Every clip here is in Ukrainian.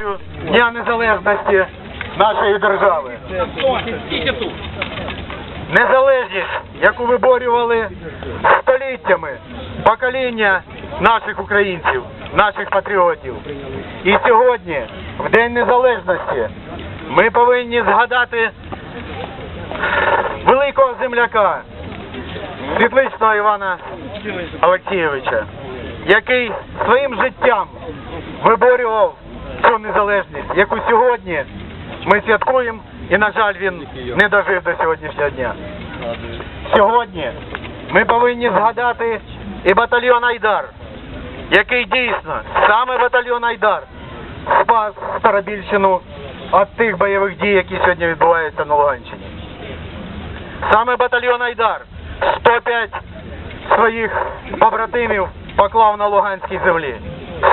річницю Дня Незалежності нашої держави. Незалежність, яку виборювали століттями покоління наших українців, наших патріотів. І сьогодні, в День Незалежності, ми повинні згадати великого земляка Світличного Івана Олексійовича, який своїм життям виборював цю незалежність, яку сьогодні ми святкуємо, і, на жаль, він не дожив до сьогоднішнього дня. Сьогодні ми повинні згадати і батальйон Айдар, який дійсно, саме батальйон Айдар, спас Старобільщину від тих бойових дій, які сьогодні відбуваються на Луганщині. Саме батальйон Айдар 105 своїх побратимів поклав на Луганській землі.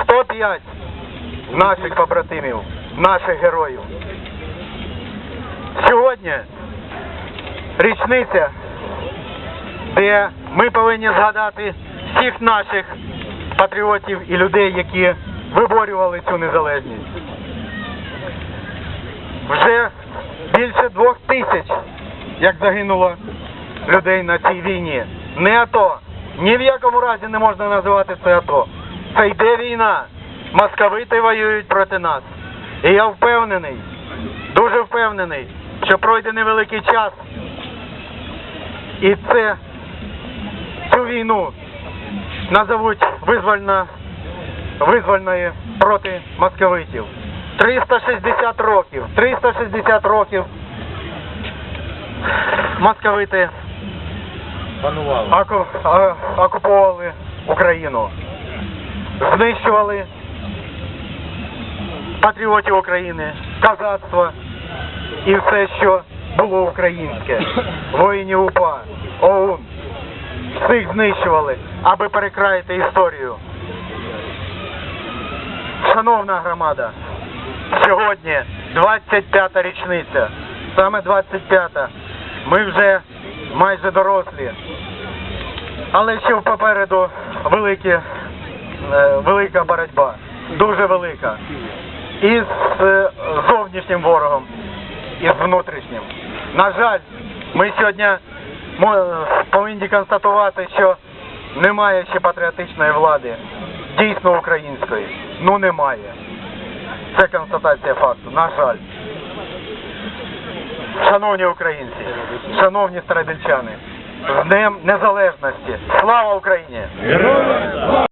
105 наших побратимів, наших героїв. Сьогодні річниця, де ми повинні згадати всіх наших патріотів і людей, які виборювали цю незалежність. Вже більше двох тисяч, як загинуло людей на цій війні. Не АТО. Ні в якому разі не можна називати це АТО. Це йде війна. Московити воюють проти нас. І я впевнений, дуже впевнений, що пройде невеликий час. І це цю війну назовуть визвольна, визвольною проти московитів. 360 років, 360 років московити окупували Україну, знищували патріотів України, козацтво і все, що було українське, воїнів УПА, ОУН. Всіх знищували, аби перекраїти історію. Шановна громада, сьогодні 25-та річниця, саме 25-та. Ми вже майже дорослі. Але ще попереду великі, е, велика боротьба, дуже велика. І з е, зовнішнім ворогом, і з внутрішнім. На жаль, ми сьогодні повинні констатувати, що немає ще патріотичної влади, дійсно української. Ну немає. Це констатація факту, на жаль. Шановні українці, шановні старобільчани, з Днем Незалежності! Слава Україні! Героям слава!